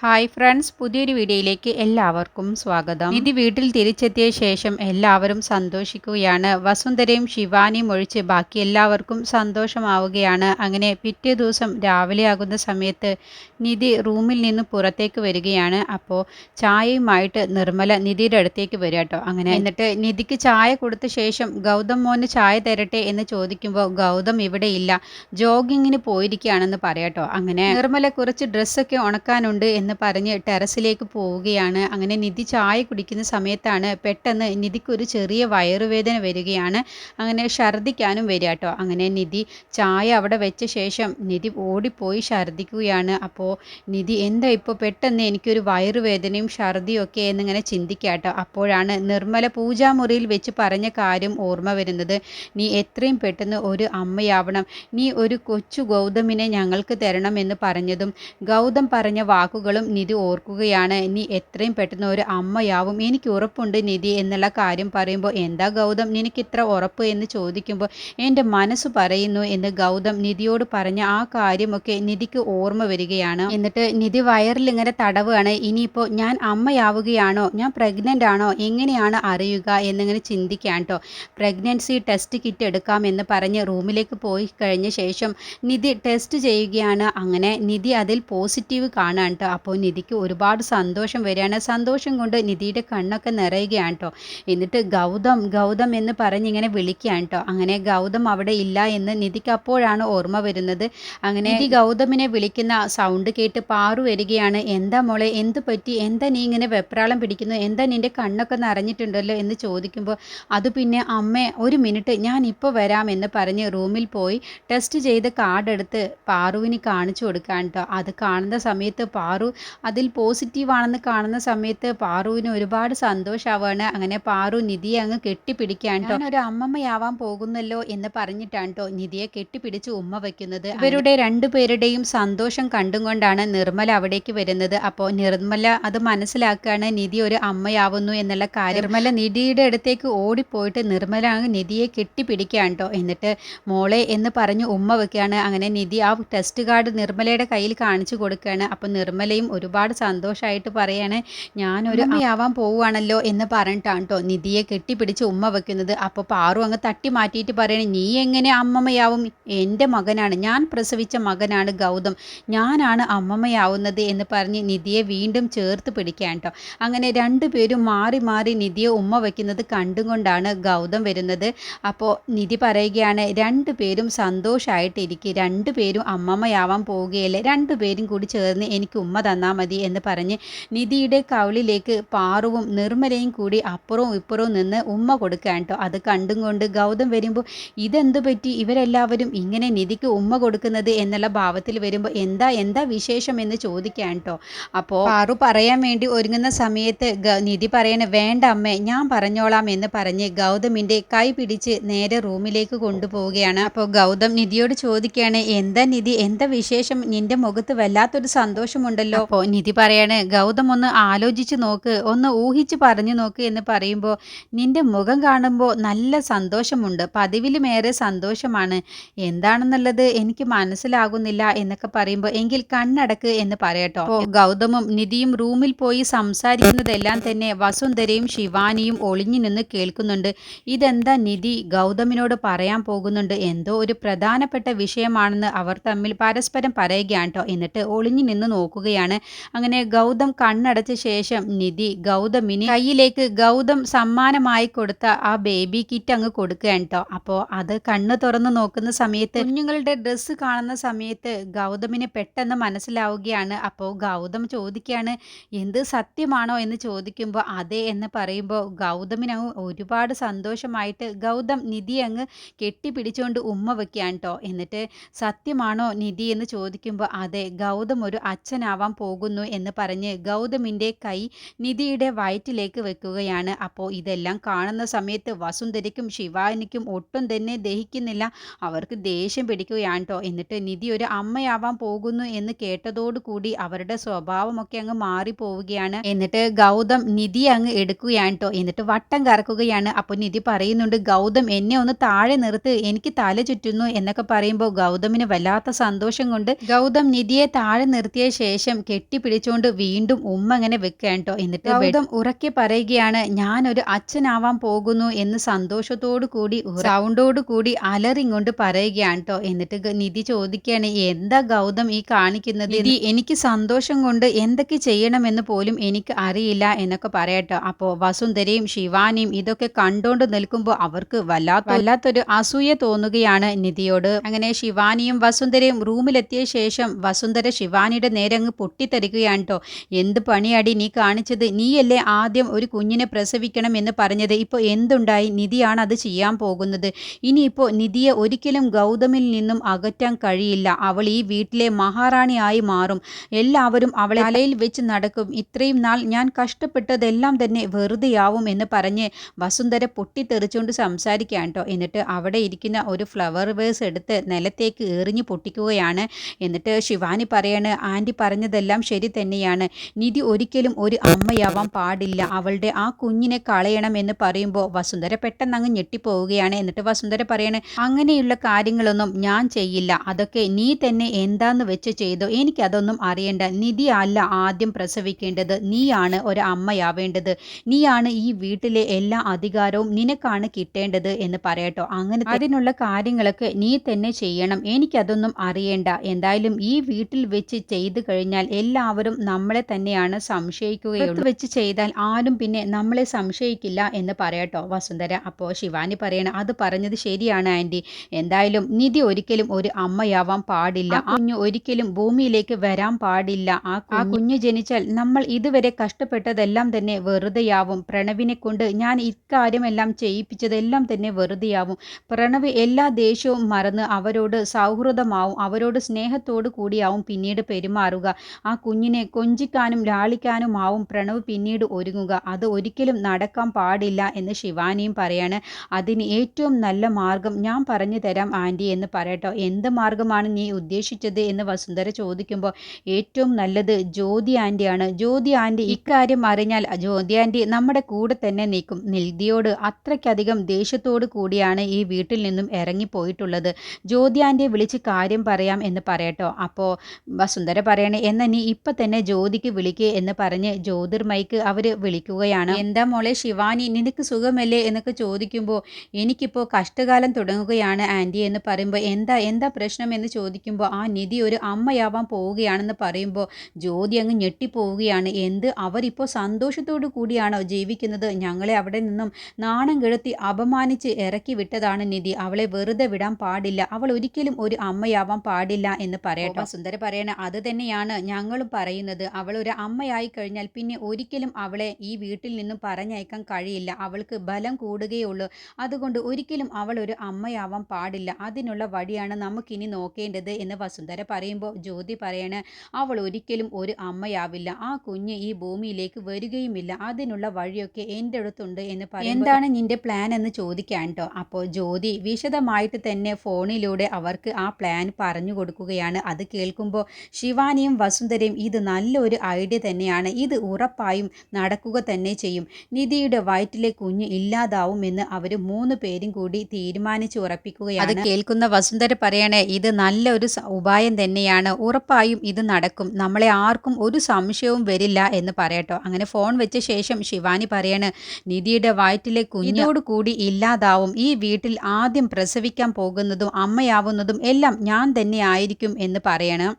Hi friends പുതിയൊരു വീഡിയോയിലേക്ക് എല്ലാവർക്കും സ്വാഗതം. നിധി വീട്ടിൽ തിരിച്ചെത്തിയ ശേഷം എല്ലാവരും സന്തോഷിക്കുകയാണ്. വസുന്ധരയും ശിവാനിയും ഒഴിച്ച് ബാക്കി എല്ലാവർക്കും സന്തോഷമാവുകയാണ്. അങ്ങനെ പിറ്റേ ദിവസം രാവിലെ ആകുന്ന സമയത്ത് നിധി റൂമിൽ നിന്ന് പുറത്തേക്ക് വരികയാണ്. അപ്പോൾ ചായയുമായിട്ട് നിർമ്മല നിധിയുടെ അടുത്തേക്ക് വരിക കേട്ടോ. അങ്ങനെ എന്നിട്ട് നിധിക്ക് ചായ കൊടുത്ത ശേഷം ഗൗതം മോന് ചായ തരട്ടെ എന്ന് ചോദിക്കുമ്പോൾ ഗൗതം ഇവിടെ ഇല്ല ജോഗിങ്ങിന് പോയിരിക്കുകയാണെന്ന് പറയാട്ടോ അങ്ങനെ നിർമ്മല കുറച്ച് ഡ്രസ്സൊക്കെ ഉണക്കാനുണ്ട് എന്ന് പറഞ്ഞ് ടെറസിലേക്ക് പോവുകയാണ്. അങ്ങനെ നിധി ചായ കുടിക്കുന്ന സമയത്താണ് പെട്ടെന്ന് നിധിക്കൊരു ചെറിയ വയറുവേദന വരികയാണ്. അങ്ങനെ ഛർദ്ദിക്കാനും വരിക കേട്ടോ. അങ്ങനെ നിധി ചായ അവിടെ വെച്ച ശേഷം നിധി ഓടിപ്പോയി ഛർദ്ദിക്കുകയാണ്. അപ്പോൾ നിധി എന്താ ഇപ്പോൾ പെട്ടെന്ന് എനിക്കൊരു വയറുവേദനയും ഛർദിയും ഒക്കെ എന്നിങ്ങനെ ചിന്തിക്കാട്ടോ അപ്പോഴാണ് നിർമ്മല പൂജാമുറിയിൽ വെച്ച് പറഞ്ഞ കാര്യം ഓർമ്മ വരുന്നത്. നീ എത്രയും പെട്ടെന്ന് ഒരു അമ്മയാവണം. നീ ഒരു കൊച്ചു ഗൗതമിനെ ഞങ്ങൾക്ക് തരണം എന്ന് പറഞ്ഞതും ഗൗതം പറഞ്ഞ വാക്കുകളും നിധി ഓർക്കുകയാണ്. നീ എത്രയും പെട്ടെന്ന് ഒരു അമ്മയാവും. എനിക്ക് ഉറപ്പുണ്ട് നിധി എന്നുള്ള കാര്യം പറയുമ്പോൾ എന്താ ഗൗതം? നിനക്ക് ഇത്ര ഉറപ്പ്? എന്ന് ചോദിക്കുമ്പോൾ എന്റെ മനസ്സ് പറയുന്നു എന്ന് ഗൗതം നിധിയോട് പറഞ്ഞ ആ കാര്യമൊക്കെ നിധിക്ക് ഓർമ്മ വരികയാണ്. എന്നിട്ട് നിധി വയറിൽ ഇങ്ങനെ തടവുകയാണ്. ഇനിയിപ്പോൾ ഞാൻ അമ്മയാവുകയാണോ? ഞാൻ പ്രഗ്നന്റ് ആണോ? എങ്ങനെയാണ് അറിയുക? എന്നിങ്ങനെ ചിന്തിക്കാൻ കേട്ടോ പ്രഗ്നൻസി ടെസ്റ്റ് കിറ്റ് എടുക്കാം എന്ന് പറഞ്ഞ് റൂമിലേക്ക് പോയി കഴിഞ്ഞ ശേഷം നിധി ടെസ്റ്റ് ചെയ്യുകയാണ്. അങ്ങനെ നിധി അതിൽ പോസിറ്റീവ് കാണാൻ കേട്ടോ അപ്പോൾ നിധിക്ക് ഒരുപാട് സന്തോഷം വരികയാണ്. സന്തോഷം കൊണ്ട് നിധിയുടെ കണ്ണൊക്കെ നിറയുകയാണ് കേട്ടോ. എന്നിട്ട് ഗൗതം ഗൗതം എന്ന് പറഞ്ഞ് ഇങ്ങനെ വിളിക്കുകയാണ് കേട്ടോ. അങ്ങനെ ഗൗതം അവിടെ ഇല്ല എന്ന് നിധിക്ക് അപ്പോഴാണ് ഓർമ്മ വരുന്നത്. അങ്ങനെ നിധി ഗൗതമിനെ വിളിക്കുന്ന സൗണ്ട് കേട്ട് പാറു വരികയാണ്. എന്താ മോളെ എന്ത് പറ്റി? എന്താ നീ ഇങ്ങനെ വെപ്രാളം പിടിക്കുന്നു? എന്താ നിന്റെ കണ്ണൊക്കെ നിറഞ്ഞിട്ടുണ്ടല്ലോ? എന്ന് ചോദിക്കുമ്പോൾ അത് പിന്നെ അമ്മേ ഒരു മിനിറ്റ് ഞാൻ ഇപ്പോൾ വരാം എന്ന് പറഞ്ഞ് റൂമിൽ പോയി ടെസ്റ്റ് ചെയ്ത് കാർഡ് എടുത്ത് പാറുവിന് കാണിച്ചു കൊടുക്കാൻ കേട്ടോ. അത് കാണുന്ന സമയത്ത് പാറു അതിൽ പോസിറ്റീവാണെന്ന് കാണുന്ന സമയത്ത് പാറുവിന് ഒരുപാട് സന്തോഷമാവാണ് അങ്ങനെ പാറു നിധിയെ അങ്ങ് കെട്ടിപ്പിടിക്കാൻ കേട്ടോ ഒരു അമ്മമ്മയാവാൻ പോകുന്നല്ലോ എന്ന് പറഞ്ഞിട്ടാണ് കേട്ടോ നിധിയെ കെട്ടിപ്പിടിച്ച് ഉമ്മ വയ്ക്കുന്നത് ഇവരുടെ രണ്ടുപേരുടെയും സന്തോഷം കണ്ടും കൊണ്ടാണ് നിർമ്മല അവിടേക്ക് വരുന്നത്. അപ്പോൾ നിർമ്മല അത് മനസ്സിലാക്കുകയാണ് നിധി ഒരു അമ്മയാവുന്നു എന്നുള്ള കാര്യം. നിർമ്മല നിധിയുടെ അടുത്തേക്ക് ഓടിപ്പോയിട്ട് നിർമ്മല അങ്ങ് നിധിയെ കെട്ടിപ്പിടിക്കുകയാണ് കേട്ടോ എന്നിട്ട് മോളെ എന്ന് പറഞ്ഞ് ഉമ്മ വെക്കുകയാണ്. അങ്ങനെ നിധി ആ ടെസ്റ്റ് കാർഡ് നിർമ്മലയുടെ കയ്യിൽ കാണിച്ചു കൊടുക്കുകയാണ്. അപ്പോൾ നിർമ്മലയും ഒരുപാട് സന്തോഷമായിട്ട് പറയാണ് ഞാനൊരു അമ്മയാവാൻ പോവുകയാണല്ലോ എന്ന് പറഞ്ഞിട്ടാണ് കേട്ടോ നിധിയെ കെട്ടിപ്പിടിച്ച് ഉമ്മ വെക്കുന്നത്. അപ്പോൾ പാറു അങ്ങ് തട്ടി മാറ്റിയിട്ട് പറയണേ നീ എങ്ങനെ അമ്മമ്മയാവും? എന്റെ മകനാണ്. ഞാൻ പ്രസവിച്ച മകനാണ് ഗൗതം. ഞാനാണ് അമ്മമ്മയാവുന്നത് എന്ന് പറഞ്ഞ് നിധിയെ വീണ്ടും ചേർത്ത് പിടിക്കാൻ കേട്ടോ അങ്ങനെ രണ്ടുപേരും മാറി മാറി നിധിയെ ഉമ്മ വയ്ക്കുന്നത് കണ്ടുകൊണ്ടാണ് ഗൗതം വരുന്നത്. അപ്പോൾ നിധി പറയുകയാണ് രണ്ടുപേരും സന്തോഷമായിട്ടിരിക്കും രണ്ടുപേരും അമ്മമ്മയാവാൻ പോവുകയല്ലേ. രണ്ടുപേരും കൂടി ചേർന്ന് എനിക്ക് ഉമ്മ തന്നാൽ മതി എന്ന് പറഞ്ഞ് നിധിയുടെ കൗളിലേക്ക് പാറുവും നിർമ്മലയും കൂടി അപ്പുറവും ഇപ്പുറവും നിന്ന് ഉമ്മ കൊടുക്കാൻ കേട്ടോ. അത് കണ്ടും കൊണ്ട് ഗൗതം വരുമ്പോൾ ഇതെന്ത് പറ്റി? ഇവരെല്ലാവരും ഇങ്ങനെ നിധിക്ക് ഉമ്മ കൊടുക്കുന്നത്? എന്നുള്ള ഭാവത്തിൽ വരുമ്പോൾ എന്താ എന്താ വിശേഷം? എന്ന് ചോദിക്കാൻ കേട്ടോ. അപ്പോൾ പാറു പറയാൻ വേണ്ടി ഒരുങ്ങുന്ന സമയത്ത് നിധി പറയണ വേണ്ട അമ്മേ ഞാൻ പറഞ്ഞോളാം എന്ന് പറഞ്ഞ് ഗൗതമിന്റെ കൈ പിടിച്ച് നേരെ റൂമിലേക്ക് കൊണ്ടുപോവുകയാണ്. അപ്പോൾ ഗൗതം നിധിയോട് ചോദിക്കുകയാണ് എന്താ നിധി? എന്താ വിശേഷം? നിന്റെ മുഖത്ത് വല്ലാത്തൊരു സന്തോഷമുണ്ടല്ലോ. അപ്പോൾ നിധി പറയാണ് ഗൗതം ഒന്ന് ആലോചിച്ച് നോക്ക് ഒന്ന് ഊഹിച്ച് പറഞ്ഞു നോക്ക് എന്ന് പറയുമ്പോൾ നിന്റെ മുഖം കാണുമ്പോൾ നല്ല സന്തോഷമുണ്ട് പതിവിലുമേറെ സന്തോഷമാണ്. എന്താണെന്നുള്ളത് എനിക്ക് മനസ്സിലാകുന്നില്ല എന്നൊക്കെ പറയുമ്പോൾ എങ്കിൽ കണ്ണടക്ക് എന്ന് പറയട്ടോ. ഗൗതമും നിധിയും റൂമിൽ പോയി സംസാരിക്കുന്നതെല്ലാം തന്നെ വസുന്ധരയും ശിവാനിയും ഒളിഞ്ഞു നിന്ന് കേൾക്കുന്നുണ്ട്. ഇതെന്താ നിധി ഗൗതമിനോട് പറയാൻ പോകുന്നുണ്ട്? എന്തോ ഒരു പ്രധാനപ്പെട്ട വിഷയമാണെന്ന് അവർ തമ്മിൽ പരസ്പരം പറയുകയാണ് കേട്ടോ എന്നിട്ട് ഒളിഞ്ഞു നിന്ന് നോക്കുകയാണ്. അങ്ങനെ ഗൗതം കണ്ണടച്ച ശേഷം നിധി ഗൗതമിന് കയ്യിലേക്ക് ഗൗതം സമ്മാനമായി കൊടുത്ത ആ ബേബി കിറ്റ് അങ്ങ് കൊടുക്കുകയാണ് കേട്ടോ അപ്പോൾ അത് കണ്ണ് തുറന്ന് നോക്കുന്ന സമയത്ത് കുഞ്ഞുങ്ങളുടെ ഡ്രസ്സ് കാണുന്ന സമയത്ത് ഗൗതമിന് പെട്ടെന്ന് മനസ്സിലാവുകയാണ്. അപ്പോൾ ഗൗതം ചോദിക്കുകയാണ് എന്ത് സത്യമാണോ? എന്ന് ചോദിക്കുമ്പോൾ അതെ എന്ന് പറയുമ്പോൾ ഗൗതമിന് ഒരുപാട് സന്തോഷമായിട്ട് ഗൗതം നിധി അങ്ങ് കെട്ടിപ്പിടിച്ചുകൊണ്ട് ഉമ്മ വെക്കുകയാണ് കേട്ടോ എന്നിട്ട് സത്യമാണോ നിധി? എന്ന് ചോദിക്കുമ്പോൾ അതെ ഗൗതം ഒരു അച്ഛനാവാൻ പോകുന്നു എന്ന് പറഞ്ഞ് ഗൗതമിന്റെ കൈ നിധിയുടെ വയറ്റിലേക്ക് വെക്കുകയാണ്. അപ്പോൾ ഇതെല്ലാം കാണുന്ന സമയത്ത് വസുന്ധരയ്ക്കും ശിവാനിക്കും ഒട്ടും തന്നെ ദഹിക്കുന്നില്ല. അവർക്ക് ദേഷ്യം പിടിക്കുകയാണ് കേട്ടോ. എന്നിട്ട് നിധി ഒരു അമ്മയാവാൻ പോകുന്നു എന്ന് കേട്ടതോടുകൂടി അവരുടെ സ്വഭാവമൊക്കെ അങ്ങ് മാറിപ്പോവുകയാണ്. എന്നിട്ട് ഗൗതം നിധി അങ്ങ് എടുക്കുകയാണ് കേട്ടോ. എന്നിട്ട് വട്ടം കറക്കുകയാണ്. അപ്പോൾ നിധി പറയുന്നുണ്ട് ഗൗതം എന്നെ ഒന്ന് താഴെ നിർത്ത്. എനിക്ക് തല ചുറ്റുന്നു എന്നൊക്കെ പറയുമ്പോൾ ഗൗതമിന് വല്ലാത്ത സന്തോഷം കൊണ്ട് ഗൗതം നിധിയെ താഴെ നിർത്തിയ ശേഷം കെട്ടിപ്പിടിച്ചുകൊണ്ട് വീണ്ടും ഉമ്മ അങ്ങനെ വെക്കുകയാണ് കേട്ടോ എന്നിട്ട് ഗൗതം ഉറക്കെ പറയുകയാണ് ഞാനൊരു അച്ഛനാവാൻ പോകുന്നു എന്ന് സന്തോഷത്തോടു കൂടി സൗണ്ടോടു കൂടി അലറിങ്ങൊണ്ട് പറയുകയാണ് കേട്ടോ എന്നിട്ട് നിധി ചോദിക്കുകയാണ് എന്താ ഗൗതം ഈ കാണിക്കുന്നത്? നിധി എനിക്ക് സന്തോഷം കൊണ്ട് എന്തൊക്കെ ചെയ്യണമെന്ന് പോലും എനിക്ക് അറിയില്ല എന്നൊക്കെ പറയട്ടോ അപ്പോൾ വസുന്ധരയും ശിവാനിയും ഇതൊക്കെ കണ്ടോണ്ട് നിൽക്കുമ്പോൾ അവർക്ക് വല്ലാത്ത വല്ലാത്തൊരു അസൂയ തോന്നുകയാണ് നിധിയോട്. അങ്ങനെ ശിവാനിയും വസുന്ധരയും റൂമിലെത്തിയ ശേഷം വസുന്ധര ശിവാനിയുടെ നേരെ അങ്ങ് പൊട്ടിത്തെറിക്കുകയാണ് കേട്ടോ എന്ത് പണിയാടി നീ കാണിച്ചത്? നീയല്ലേ ആദ്യം ഒരു കുഞ്ഞിനെ പ്രസവിക്കണം എന്ന് പറഞ്ഞത്. ഇപ്പോൾ എന്തുണ്ടായി? നിധിയാണ് അത് ചെയ്യാൻ പോകുന്നത്. ഇനിയിപ്പോൾ നിധിയെ ഒരിക്കലും ഗൗതമിൽ നിന്നും അകറ്റാൻ കഴിയില്ല. അവൾ ഈ വീട്ടിലെ മഹാറാണിയായി മാറും. എല്ലാവരും അവളെ തലയിൽ വെച്ച് നടക്കും. ഇത്രയും നാൾ ഞാൻ കഷ്ടപ്പെട്ടതെല്ലാം തന്നെ വെറുതെയാവും എന്ന് പറഞ്ഞ് വസുന്ധര പൊട്ടിത്തെറിച്ചുകൊണ്ട് സംസാരിക്കാൻ കേട്ടോ എന്നിട്ട് അവിടെ ഇരിക്കുന്ന ഒരു ഫ്ലവർ വേഴ്സ് എടുത്ത് നിലത്തേക്ക് എറിഞ്ഞ് പൊട്ടിക്കുകയാണ്. എന്നിട്ട് ശിവാനി പറയാണ് ആന്റി പറഞ്ഞതെല്ലാം ശരി തന്നെയാണ്. നിധി ഒരിക്കലും ഒരു അമ്മയാവാൻ പാടില്ല. അവളുടെ ആ കുഞ്ഞിനെ കളയണം എന്ന് പറയുമ്പോൾ വസുന്ധര പെട്ടെന്ന് അങ്ങ് ഞെട്ടിപ്പോവുകയാണ്. എന്നിട്ട് വസുന്ധര പറയണേ അങ്ങനെയുള്ള കാര്യങ്ങളൊന്നും ഞാൻ ചെയ്യില്ല. അതൊക്കെ നീ തന്നെ എന്താന്ന് വെച്ച് ചെയ്തോ? എനിക്കതൊന്നും അറിയണ്ട. നിധി അല്ല ആദ്യം പ്രസവിക്കേണ്ടത്. നീയാണ് ഒരു അമ്മയാവേണ്ടത്. നീയാണ് ഈ വീട്ടിലെ എല്ലാ അധികാരവും നിനക്കാണ് കിട്ടേണ്ടത് എന്ന് പറയട്ടോ. അങ്ങനെ അതിനുള്ള കാര്യങ്ങളൊക്കെ നീ തന്നെ ചെയ്യണം. എനിക്കതൊന്നും അറിയേണ്ട. എന്തായാലും ഈ വീട്ടിൽ വെച്ച് ചെയ്തു കഴിഞ്ഞാൽ എല്ലാവരും നമ്മളെ തന്നെയാണ് സംശയിക്കുകയുള്ളൂ. വെച്ച് ചെയ്താൽ ആരും പിന്നെ നമ്മളെ സംശയിക്കില്ല എന്ന് പറയട്ടോ വസുന്ധര. അപ്പോൾ ശിവാനി പറയണം അത് പറഞ്ഞത് ശരിയാണ് ആന്റി എന്തായാലും നിധി ഒരിക്കലും ഒരു അമ്മയാവാൻ പാടില്ല. ആ കുഞ്ഞു ഒരിക്കലും ഭൂമിയിലേക്ക് വരാൻ പാടില്ല. ആ കുഞ്ഞു ജനിച്ചാൽ നമ്മൾ ഇതുവരെ കഷ്ടപ്പെട്ടതെല്ലാം തന്നെ വെറുതെയാവും. പ്രണവിനെ കൊണ്ട് ഞാൻ ഇക്കാര്യമെല്ലാം ചെയ്യിപ്പിച്ചതെല്ലാം തന്നെ വെറുതെയാവും. പ്രണവ് എല്ലാ ദേഷ്യവും മറന്ന് അവരോട് സൗഹൃദമാവും. അവരോട് സ്നേഹത്തോടു കൂടിയാവും പിന്നീട് പെരുമാറുക. ആ കുഞ്ഞിനെ കൊഞ്ചിക്കാനും ലാളിക്കാനുമാവും പ്രണവ് പിന്നീട് ഒരുങ്ങുക. അത് ഒരിക്കലും നടക്കാൻ പാടില്ല എന്ന് ശിവാനിയും പറയാണ്. അതിന് ഏറ്റവും നല്ല മാർഗം ഞാൻ പറഞ്ഞു തരാം ആന്റി എന്ന് പറയട്ടോ. എന്ത് മാർഗമാണ് നീ ഉദ്ദേശിച്ചത് എന്ന് വസുന്ധര ചോദിക്കുമ്പോൾ ഏറ്റവും നല്ലത് ജ്യോതി ആന്റിയാണ്. ജ്യോതി ആന്റി ഇക്കാര്യം അറിഞ്ഞാൽ ജ്യോതി ആന്റി നമ്മുടെ കൂടെ തന്നെ നിൽക്കും. നിൽദിയോട് അത്രയ്ക്കധികം ദേഷ്യത്തോടു കൂടിയാണ് ഈ വീട്ടിൽ നിന്നും ഇറങ്ങിപ്പോയിട്ടുള്ളത്. ജ്യോതി ആന്റിയെ വിളിച്ച് കാര്യം പറയാം എന്ന് പറയട്ടോ. അപ്പോൾ വസുന്ധര പറയണേ എന്നാൽ നീ ഇപ്പം തന്നെ ജ്യോതിക്ക് വിളിക്കുക എന്ന് പറഞ്ഞ് ജ്യോതിർമയ്ക്ക് അവർ വിളിക്കുകയാണ്. എന്താ മോളെ ശിവാനി നിനക്ക് സുഖമല്ലേ എന്നൊക്കെ ചോദിക്കുമ്പോൾ എനിക്കിപ്പോൾ കഷ്ടകാലം തുടങ്ങുകയാണ് ആന്റി എന്ന് പറയുമ്പോൾ എന്താ എന്താ പ്രശ്നം എന്ന് ചോദിക്കുമ്പോൾ ആ നിധി ഒരു അമ്മയാവാൻ പോവുകയാണെന്ന് പറയുമ്പോൾ ജ്യോതി അങ്ങ് ഞെട്ടിപ്പോവുകയാണ്. എന്ത് അവരിപ്പോൾ സന്തോഷത്തോടു കൂടിയാണോ ജീവിക്കുന്നത്? ഞങ്ങളെ അവിടെ നിന്നും നാണം കെടുത്തി അപമാനിച്ച് ഇറക്കി വിട്ടതാണ് നിധി. അവളെ വെറുതെ വിടാൻ പാടില്ല. അവൾ ഒരിക്കലും ഒരു അമ്മയാവാൻ പാടില്ല എന്ന് പറയട്ടോ. സുന്ദര പറയണ അത് തന്നെയാണ് ഞങ്ങളും പറയുന്നത് അവൾ ഒരു അമ്മയായി കഴിഞ്ഞാൽ പിന്നെ ഒരിക്കലും അവളെ ഈ വീട്ടിൽ നിന്നും പറഞ്ഞയക്കാൻ കഴിയില്ല. അവൾക്ക് ബലം കൂടുകയുള്ളൂ. അതുകൊണ്ട് ഒരിക്കലും അവൾ ഒരു അമ്മയാവാൻ പാടില്ല. അതിനുള്ള വഴിയാണ് നമുക്കിനി നോക്കേണ്ടത് എന്ന് വസുന്ധര പറയുമ്പോൾ ജ്യോതി പറയണ അവൾ ഒരിക്കലും ഒരു അമ്മയാവില്ല. ആ കുഞ്ഞ് ഈ ഭൂമിയിലേക്ക് വരികയുമില്ല. അതിനുള്ള വഴിയൊക്കെ എന്റെ അടുത്തുണ്ട് എന്ന് പറയും എന്താണ് നിന്റെ പ്ലാൻ എന്ന് ചോദിക്കാൻ കേട്ടോ അപ്പോൾ ജ്യോതി വിശദമായിട്ട് തന്നെ ഫോണിലൂടെ അവർക്ക് ആ പ്ലാൻ പറഞ്ഞു കൊടുക്കുകയാണ്. അത് കേൾക്കുമ്പോൾ ശിവാനിയും വസുന്ധരയും ഇത് നല്ലൊരു ഐഡിയ തന്നെയാണ്. ഇത് ഉറപ്പായും നടക്കുക തന്നെ ചെയ്യും. നിധിയുടെ വയറ്റിലെ കുഞ്ഞ് ഇല്ലാതാവുമെന്ന് അവർ മൂന്ന് പേരും കൂടി തീരുമാനിച്ചു ഉറപ്പിക്കുകയാണ്. അത് കേൾക്കുന്ന വസുന്ധര പറയണേ ഇത് നല്ലൊരു ഉപായം തന്നെയാണ്. ഉറപ്പായും ഇത് നടക്കും. നമ്മളെ ആർക്കും ഒരു സംശയവും വരില്ല എന്ന് പറയട്ടോ. അങ്ങനെ ഫോൺ വെച്ച ശേഷം ശിവാനി പറയണ് നിധിയുടെ വയറ്റിലെ കുഞ്ഞോട് കൂടി ഇല്ലാതാവും. ഈ വീട്ടിൽ ആദ്യം പ്രസവിക്കാൻ പോകുന്നതും അമ്മയാവുന്നതും എല്ലാം ഞാൻ തന്നെ ആയിരിക്കും എന്ന് പറയണം.